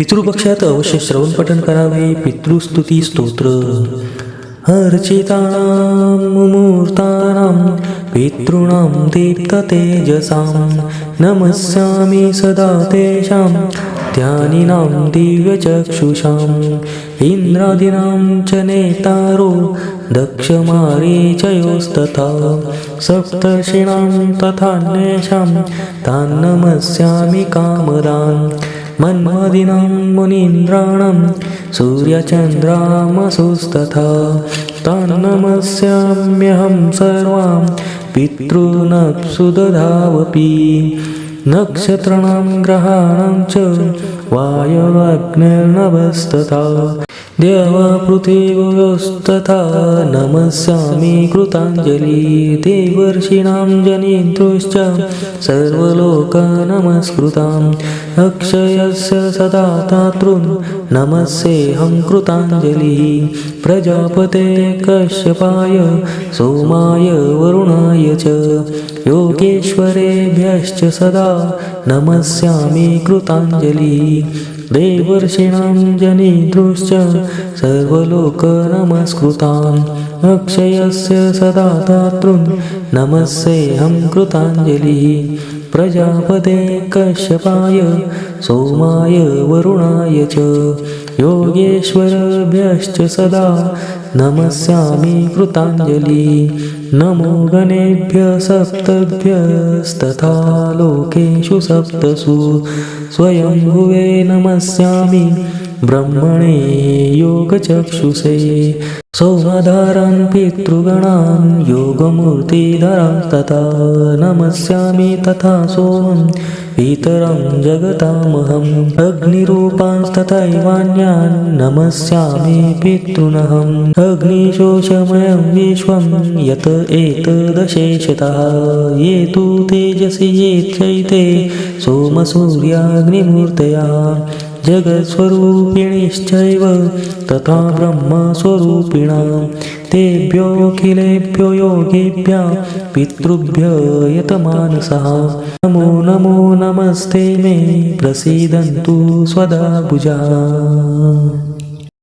पितृपक्षात अवश्य श्रवणपठन करावे. पितृस्तुती स्तोत्र. अर्चितानां मुहूर्तानां पितॄणां दीप्ततेजसां नमस्यामि सदा तेषां ध्यानिनां दिव्यचक्षुषाम् इन्द्रादीनां च नेतारो दक्षमारीचयोस्तथा सप्तर्षीणां तथान्येषां तान् नमस्यामि कामदान्। मन्मदिनां मुनीन्द्राणां सूर्यचन्द्रामसुस्तथा तान् नमस्याम्यहं सर्वां पितॄनप्सु दधावपि नक्षत्राणां ग्रहाणां च देवा देवपृथिव्योस्तथा नमस्यामि कृताञ्जलि देवर्षीणां सर्वलोका सर्वलोकनमस्कृताम् अक्षयस्य सदा तातॄन् नमस्येऽहं कृताञ्जलिः प्रजापते कश्यपाय सोमाय वरुणाय च योगेश्वरेभ्यश्च सदा नमस्यामि कृताञ्जलिः देवर्षीणां जनितृश्च सर्वलोकनमस्कृतान् अक्षयस्य सदा दातॄन् नमस्येऽहं कृताञ्जलिः। प्रजापते कश्यपाय सोमाय वरुणाय च। योगेश्वरभ्यश्च सदा नमस्यामि कृताञ्जलिः नमो गणेभ्यः सप्तभ्यस्तथा लोकेषु सप्तसु। स्वयंभुवे नमस्यामि। ब्रह्मणे योगचक्षुषे। सोमधारान् पितृगणान् योगमूर्तिधरान् तथा नमस्यामि तथा सोमं पितरं जगतामहम् अग्निरूपांस्तथैवान्यान् नमस्यामि पितॄनहम्। अग्निशोषमयं विश्वं यत एतदशेषतः। ये तु तेजसि ये चैते, सोमसूर्याग्निमूर्तया। जगत्स्वरूपिणिश्चैव तथा ब्रह्मस्वरूपिणां। तेभ्योऽखिलेभ्यो योगेभ्यः पितृभ्य यतमानसः। नमो नमो नमस्ते मे प्रसीदन्तु स्वदा भुजा